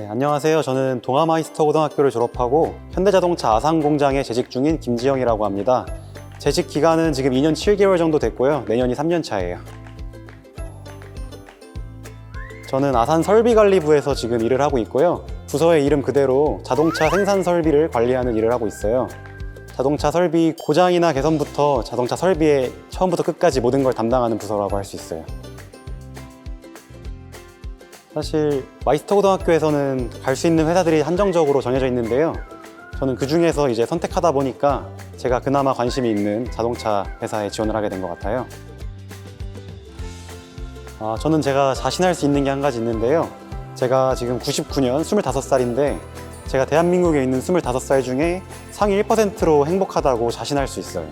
네, 안녕하세요. 저는 동아마이스터 고등학교를 졸업하고 현대자동차 아산 공장에 재직 중인 김지영이라고 합니다. 재직 기간은 지금 2년 7개월 정도 됐고요. 내년이 3년 차예요. 저는 아산 설비관리부에서 지금 일을 하고 있고요. 부서의 이름 그대로 자동차 생산 설비를 관리하는 일을 하고 있어요. 자동차 설비 고장이나 개선부터 자동차 설비의 처음부터 끝까지 모든 걸 담당하는 부서라고 할 수 있어요. 사실 마이스터 고등학교에서는 갈 수 있는 회사들이 한정적으로 정해져 있는데요. 저는 그 중에서 이제 선택하다 보니까 제가 그나마 관심이 있는 자동차 회사에 지원을 하게 된 것 같아요. 아, 저는 제가 자신할 수 있는 게 한 가지 있는데요. 제가 지금 99년 25살인데 제가 대한민국에 있는 25살 중에 상위 1%로 행복하다고 자신할 수 있어요.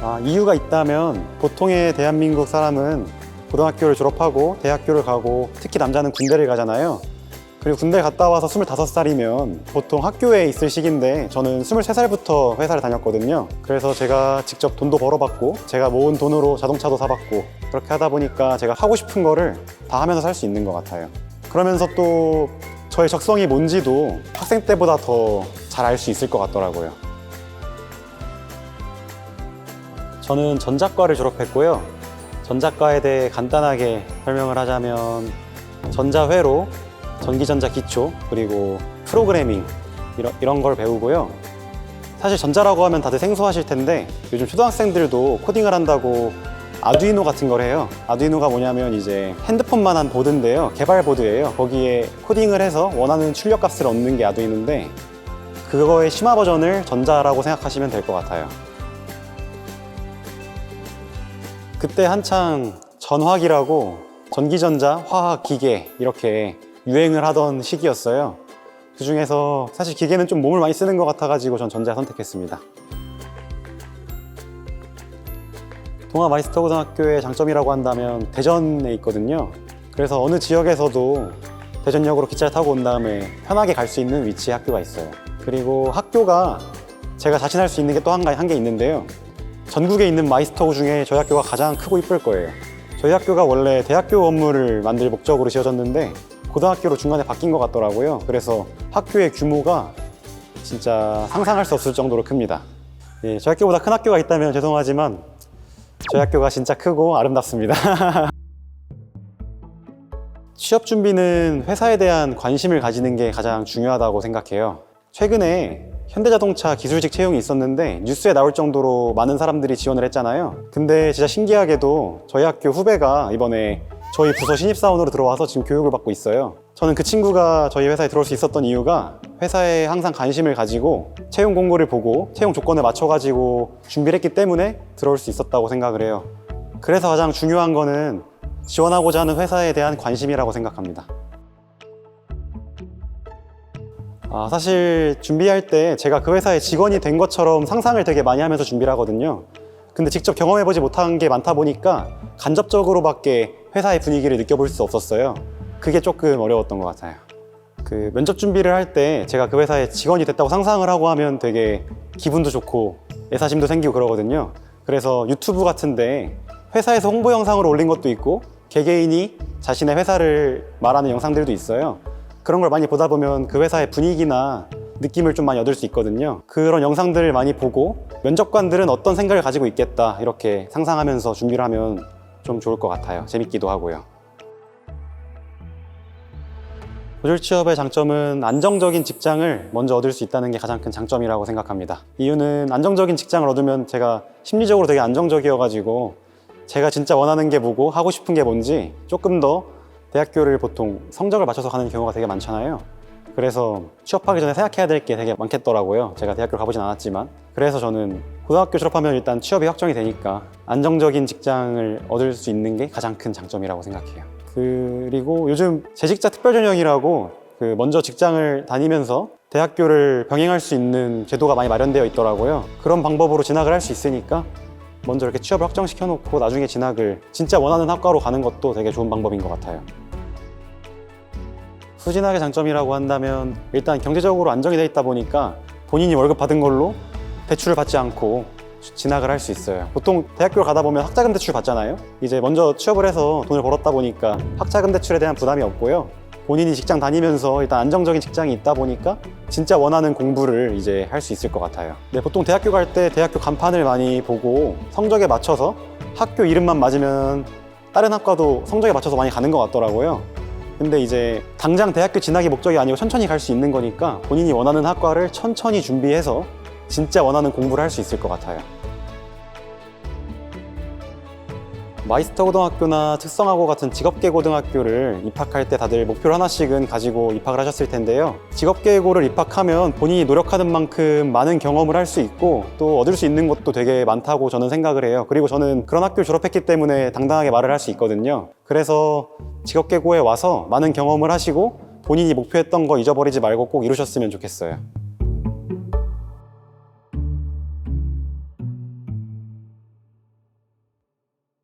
아, 이유가 있다면 보통의 대한민국 사람은 고등학교를 졸업하고 대학교를 가고 특히 남자는 군대를 가잖아요. 그리고 군대 갔다 와서 25살이면 보통 학교에 있을 시기인데 저는 23살부터 회사를 다녔거든요. 그래서 제가 직접 돈도 벌어봤고 제가 모은 돈으로 자동차도 사봤고 그렇게 하다 보니까 제가 하고 싶은 거를 다 하면서 살 수 있는 것 같아요. 그러면서 또 저의 적성이 뭔지도 학생 때보다 더 잘 알 수 있을 것 같더라고요. 저는 전자과를 졸업했고요. 전자과에 대해 간단하게 설명을 하자면 전자회로 전기전자 기초 그리고 프로그래밍 이런, 이런 걸 배우고요. 사실 전자라고 하면 다들 생소하실 텐데 요즘 초등학생들도 코딩을 한다고 아두이노 같은 걸 해요. 아두이노가 뭐냐면 이제 핸드폰만한 보드인데요. 개발 보드예요. 거기에 코딩을 해서 원하는 출력 값을 얻는 게 아두이노인데 그거의 심화 버전을 전자라고 생각하시면 될 것 같아요. 그때 한창 전화기라고 전기전자, 화학, 기계 이렇게 유행을 하던 시기였어요. 그 중에서 사실 기계는 좀 몸을 많이 쓰는 것 같아가지고 전 전자 선택했습니다. 동아 마이스터 고등학교의 장점이라고 한다면 대전에 있거든요. 그래서 어느 지역에서도 대전역으로 기차를 타고 온 다음에 편하게 갈 수 있는 위치에 학교가 있어요. 그리고 학교가 제가 자신할 수 있는 게 또한한개 있는데요. 전국에 있는 마이스터 중에 저희 학교가 가장 크고 이쁠 거예요. 저희 학교가 원래 대학교 건물을 만들 목적으로 지어졌는데 고등학교로 중간에 바뀐 것 같더라고요. 그래서 학교의 규모가 진짜 상상할 수 없을 정도로 큽니다. 예, 저희 학교보다 큰 학교가 있다면 죄송하지만 저희 학교가 진짜 크고 아름답습니다. 취업 준비는 회사에 대한 관심을 가지는 게 가장 중요하다고 생각해요. 최근에 현대자동차 기술직 채용이 있었는데 뉴스에 나올 정도로 많은 사람들이 지원을 했잖아요. 근데 진짜 신기하게도 저희 학교 후배가 이번에 저희 부서 신입사원으로 들어와서 지금 교육을 받고 있어요. 저는 그 친구가 저희 회사에 들어올 수 있었던 이유가 회사에 항상 관심을 가지고 채용 공고를 보고 채용 조건을 맞춰가지고 준비를 했기 때문에 들어올 수 있었다고 생각을 해요. 그래서 가장 중요한 거는 지원하고자 하는 회사에 대한 관심이라고 생각합니다. 아, 사실 준비할 때 제가 그 회사의 직원이 된 것처럼 상상을 되게 많이 하면서 준비를 하거든요. 근데 직접 경험해보지 못한 게 많다 보니까 간접적으로밖에 회사의 분위기를 느껴볼 수 없었어요. 그게 조금 어려웠던 것 같아요. 그 면접 준비를 할 때 제가 그 회사의 직원이 됐다고 상상을 하고 하면 되게 기분도 좋고 애사심도 생기고 그러거든요. 그래서 유튜브 같은데 회사에서 홍보 영상을 올린 것도 있고 개개인이 자신의 회사를 말하는 영상들도 있어요. 그런 걸 많이 보다 보면 그 회사의 분위기나 느낌을 좀 많이 얻을 수 있거든요. 그런 영상들을 많이 보고 면접관들은 어떤 생각을 가지고 있겠다 이렇게 상상하면서 준비를 하면 좀 좋을 것 같아요. 재밌기도 하고요. 고졸 취업의 장점은 안정적인 직장을 먼저 얻을 수 있다는 게 가장 큰 장점이라고 생각합니다. 이유는 안정적인 직장을 얻으면 제가 심리적으로 되게 안정적이어가지고 제가 진짜 원하는 게 뭐고 하고 싶은 게 뭔지 조금 더 대학교를 보통 성적을 맞춰서 가는 경우가 되게 많잖아요. 그래서 취업하기 전에 생각해야 될 게 되게 많겠더라고요. 제가 대학교를 가보진 않았지만. 그래서 저는 고등학교 졸업하면 일단 취업이 확정이 되니까 안정적인 직장을 얻을 수 있는 게 가장 큰 장점이라고 생각해요. 그리고 요즘 재직자 특별전형이라고 그 먼저 직장을 다니면서 대학교를 병행할 수 있는 제도가 많이 마련되어 있더라고요. 그런 방법으로 진학을 할 수 있으니까 먼저 이렇게 취업을 확정시켜 놓고 나중에 진학을 진짜 원하는 학과로 가는 것도 되게 좋은 방법인 것 같아요. 후진학의 장점이라고 한다면 일단 경제적으로 안정이 돼 있다 보니까 본인이 월급 받은 걸로 대출을 받지 않고 진학을 할 수 있어요. 보통 대학교를 가다 보면 학자금 대출 받잖아요. 이제 먼저 취업을 해서 돈을 벌었다 보니까 학자금 대출에 대한 부담이 없고요. 본인이 직장 다니면서 일단 안정적인 직장이 있다 보니까 진짜 원하는 공부를 이제 할 수 있을 것 같아요. 네, 보통 대학교 갈 때 대학교 간판을 많이 보고 성적에 맞춰서 학교 이름만 맞으면 다른 학과도 성적에 맞춰서 많이 가는 것 같더라고요. 근데 이제 당장 대학교 진학이 목적이 아니고 천천히 갈 수 있는 거니까 본인이 원하는 학과를 천천히 준비해서 진짜 원하는 공부를 할 수 있을 것 같아요. 마이스터 고등학교나 특성화고 같은 직업계 고등학교를 입학할 때 다들 목표를 하나씩은 가지고 입학을 하셨을 텐데요. 직업계 고를 입학하면 본인이 노력하는 만큼 많은 경험을 할 수 있고 또 얻을 수 있는 것도 되게 많다고 저는 생각을 해요. 그리고 저는 그런 학교 졸업했기 때문에 당당하게 말을 할 수 있거든요. 그래서 직업계 고에 와서 많은 경험을 하시고 본인이 목표했던 거 잊어버리지 말고 꼭 이루셨으면 좋겠어요.